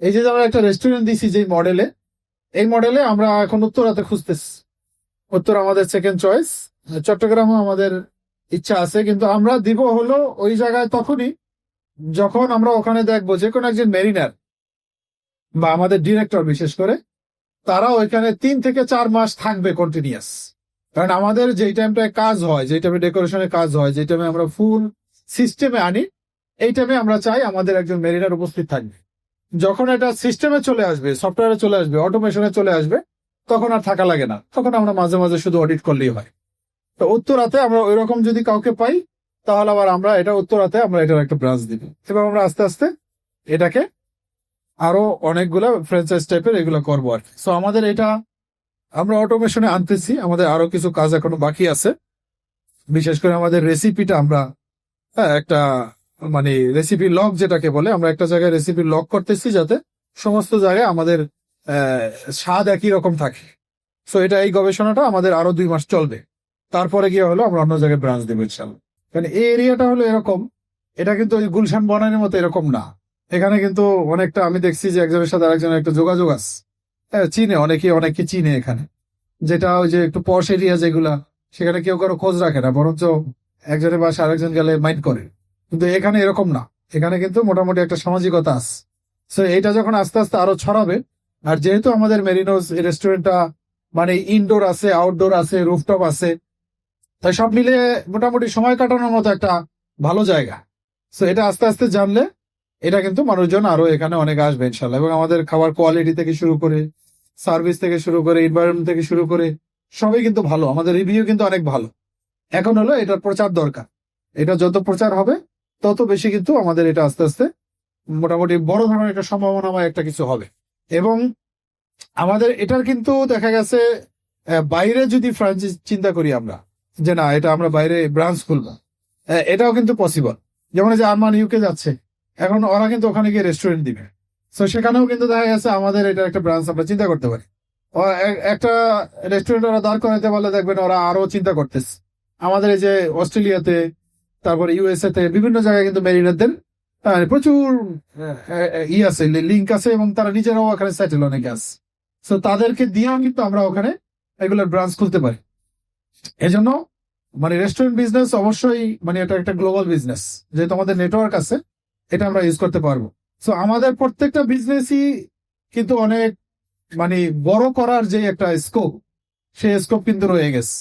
এই যে আমরা একটা রেস্টুরেন্ট দিছি যে মডেলে এই মডেলে আমরা এখন উত্তরাতে খুঁজতেছি। উত্তর আমাদের সেকেন্ড চয়েস চট্টগ্রামও আমাদের ইচ্ছা আছে, কিন্তু আমরা দিব হলো ওই জায়গায় তখনই যখন আমরা ওখানে দেখব যে কোনো একজন মেরিনার বা আমাদের ডিরেক্টর বিশেষ করে, তারা ওইখানে তিন থেকে চার মাস থাকবে কন্টিনিউয়াস কারণ আমাদের যেই টাইমটায় কাজ হয়, যেই টাইমে ডেকোরেশনের কাজ হয়, যেই টাইমে আমরা ফুল সিস্টেমে আনি, এই টাইমে আমরা চাই আমাদের একজন মেরিনার উপস্থিত থাকবে। যখন এটা সিস্টেমে চলে আসবে সফটওয়্যারে চলে আসবে অটোমেশনে চলে আসবে তখন আর থাকা লাগে না। তখন আমরা মাঝে মাঝে শুধু অডিট করলেই হয়। তো উত্তরাতে আমরা ওই রকম যদি কাউকে পাই তাহলে আবার আমরা এটা উত্তরাতে আমরা এটার একটা ব্রাঞ্চ দিব। এবং আমরা আস্তে আস্তে এটাকে আরও অনেকগুলো ফ্র্যাঞ্চাইজ টাইপের এগুলো করব আর কি। সো আমাদের এটা আমরা অটোমেশনে আনতেছি আমাদের আরও কিছু কাজ এখনও বাকি আছে। বিশেষ করে আমাদের রেসিপিটা আমরা হ্যাঁ, একটা মানে রেসিপি লক যেটাকে বলে, আমরা একটা জায়গায় রেসিপি লক করতেছি যাতে সমস্ত জায়গায় আমাদের স্বাদ একই রকম থাকে। সো এটা এই গবেষণাটা আমাদের আরও দুই মাস চলবে। তারপরে গিয়ে হলো আমরা অন্য জায়গায় ব্রাঞ্চ দেবো ইনশাল্লাহ। কারণ এই এরিয়াটা হলো এরকম, এটা কিন্তু ওই গুলশান বনানের মতো এরকম না। এখানে কিন্তু অনেকটা আমি দেখছি যে একজনের সাথে আরেকজনের একটা যোগাযোগ আছে। হ্যাঁ চিনে অনেকে অনেকে চিনে এখানে। যেটা ওই যে একটু পশ এরিয়া যেগুলা, সেখানে কেউ কারও খোঁজ রাখে না, বরঞ্চ একজনের বাসা আরেকজন গেলে মাইন্ড করে। কিন্তু এখানে এরকম না। এখানে কিন্তু মোটামুটি একটা সামাজিকতা আছে। সো এইটা যখন আস্তে আস্তে আরও ছড়াবে, আর যেহেতু আমাদের মেরিনোস রেস্টুরেন্টটা মানে ইনডোর আছে আউটডোর আছে রুফটপ আছে, তাই সব মিলে মোটামুটি সময় কাটানোর মতো একটা ভালো জায়গা। সো এটা আস্তে আস্তে জানলে এটা কিন্তু মানুষজন আরও এখানে অনেক আসবে ইনশাল্লাহ এবং আমাদের খাবার কোয়ালিটি থেকে শুরু করে সার্ভিস থেকে শুরু করে এনভায়রনমেন্ট থেকে শুরু করে, সবই কিন্তু ভালো। আমাদের রিভিউ কিন্তু অনেক ভালো। এখন হলো এটার প্রচার দরকার। এটা যত প্রচার হবে তত বেশি কিন্তু আমাদের এটা আস্তে আস্তে মোটামুটি বড় ধরনের একটা সম্ভাবনা সম্ভাবনাময় একটা কিছু হবে। এবং আমাদের এটার কিন্তু দেখা গেছে বাইরে যদি ফ্রাঞ্চাইজ চিন্তা করি আমরা, যে না, এটা আমরা বাইরে ব্রাঞ্চ খুলবো এটাও কিন্তু পসিবল যেমন যে আরমান ইউকে যাচ্ছে, এখন ওরা কিন্তু ওখানে গিয়ে রেস্টুরেন্ট দিবে। তো সেখানেও কিন্তু দেখা গেছে আমাদের এটা একটা ব্রাঞ্চ আমরা চিন্তা করতে পারি। একটা রেস্টুরেন্ট ওরা দাঁড় করাতে পারলে দেখবেন ওরা আরও চিন্তা করতেছে। আমাদের এই যে অস্ট্রেলিয়াতে তারপরে ইউএসএ তে বিভিন্ন জায়গায় কিন্তু মেরিনারদের প্রচুর ই আছে লিঙ্ক আছে এবং তারা নিজেরাও ওখানে সেটেল অনেক আছে তো তাদেরকে দিয়েও কিন্তু আমরা ওখানে এগুলোর ব্রাঞ্চ খুলতে পারি। এজন্য মানে রেস্টুরেন্ট বিজনেস অবশ্যই মানে এটা একটা গ্লোবাল বিজনেস যেহেতু আমাদের নেটওয়ার্ক আছে, এটা আমরা ইউজ করতে পারব। সো আমাদের প্রত্যেকটা বিজনেসই কিন্তু অনেক মানে বড় করার যে একটা স্কোপ সেই স্কোপ কিন্তু রয়ে গেছে।